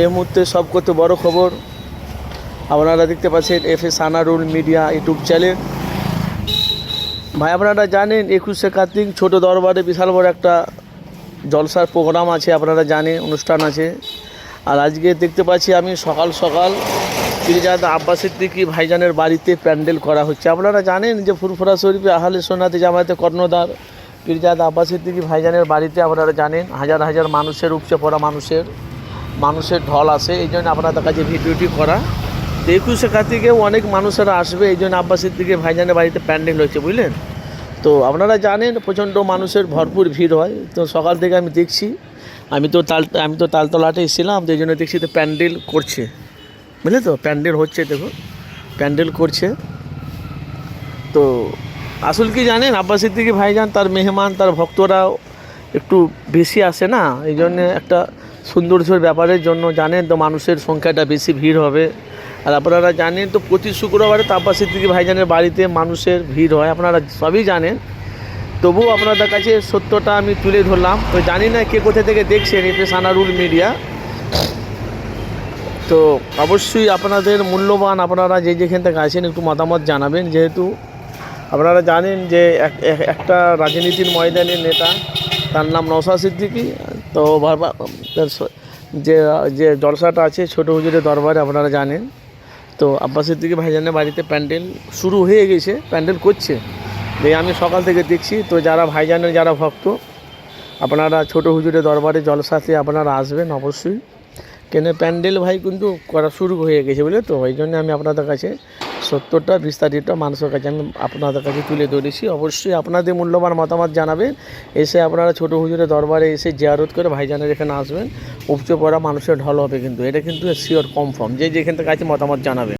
এই মুহূর্তে সব করতে বড় খবর আপনারা দেখতে পাচ্ছেন F S Anarul media YouTube channel. ভাই, আপনারা জানেন একুশে কার্তিক ছোট দরবারে বিশাল বড় একটা জলসার প্রোগ্রাম আছে, আপনারা জানেন, অনুষ্ঠান আছে। আর আজকে দেখতে পাচ্ছি আমি সকাল সকাল পীরজাদ আব্বাস সিদ্দিকি ভাইজানের বাড়িতে প্যান্ডেল করা হচ্ছে। আপনারা জানেন যে ফুরফুরা শরীফে আহলে সোনাতে জামায়াতে কর্ণধার পীরজাদ আব্বাস সিদ্দিকি ভাইজানের বাড়িতে আপনারা জানেন হাজার হাজার মানুষের উপচে পড়া মানুষের মানুষের ঢল আসে এই জন্য আপনাদের কাছে ভিডিওটি করা। একুশে কার্তিকেও অনেক মানুষেরা আসবে, এই জন্য আব্বাসের দিকে ভাইজানের বাড়িতে প্যান্ডেল হয়েছে বুঝলেন? তো আপনারা জানেন, প্রচণ্ড মানুষের ভরপুর ভিড় হয়। তো সকাল থেকে আমি দেখছি, আমি তো তাল, আমি তো তালতলাটে এসেছিলাম, তো এই জন্য দেখছি তো প্যান্ডেল করছে। বুঝলে তো? প্যান্ডেল হচ্ছে দেখো প্যান্ডেল করছে। তো আসল কি জানেন আব্বাস সিদ্দিকি ভাইজান, তার মেহমান, তার ভক্তরাও একটু বেশি আসে না, এই জন্য একটা সৌন্দর্যের ব্যাপারের জন্য জানেন তো মানুষের সংখ্যাটা বেশি ভিড় হবে। আর আপনারা জানেন তো প্রতি শুক্রবারে তো আব্বাস সিদ্দিকি ভাইজানের বাড়িতে মানুষের ভিড় হয়, আপনারা সবই জানেন। তবুও আপনাদের কাছে সত্যটা আমি তুলে ধরলাম। তো জানি না কে কোথা থেকে দেখছেন এফ সানারুল মিডিয়া। তো অবশ্যই আপনাদের মূল্যবান আপনারা যে যেখান থেকে আছেন একটু মতামত জানাবেন। যেহেতু আপনারা জানেন যে এক- এক- একটা রাজনীতির ময়দানের নেতা, তার নাম নওশা সিদ্দিকি তো যে যে জলসাটা আছে, ছোটো হুজুরের দরবারে আপনারা জানেন। তো আব্বাস সিদ্দিকি ভাইজানের বাড়িতে প্যান্ডেল শুরু হয়ে গেছে, প্যান্ডেল করছে। যে আমি সকাল থেকে দেখছি, তো যারা ভাইজানের যারা ভক্ত, আপনারা ছোট হুজুরের দরবারে জলসাতে আপনারা আসবেন অবশ্যই। কেন, প্যান্ডেল ভাই কিন্তু করা শুরু হয়ে গেছে বুঝলে তো, ওই জন্য আমি আপনাদের কাছে সত্যটা, বিস্তারিত মানুষের কাছে আমি আপনাদের কাছে তুলে ধরেছি। অবশ্যই আপনাদের মূল্যবান মতামত জানাবেন। এসে আপনারা ছোটো হুজুরের দরবারে এসে জিয়ারত করে ভাইজানের এখানে আসবেন। উপচে পড়া মানুষের ঢল হবে কিন্তু। এটা কিন্তু শিওর কনফার্ম যে যেখান থেকে আছে মতামত জানাবেন।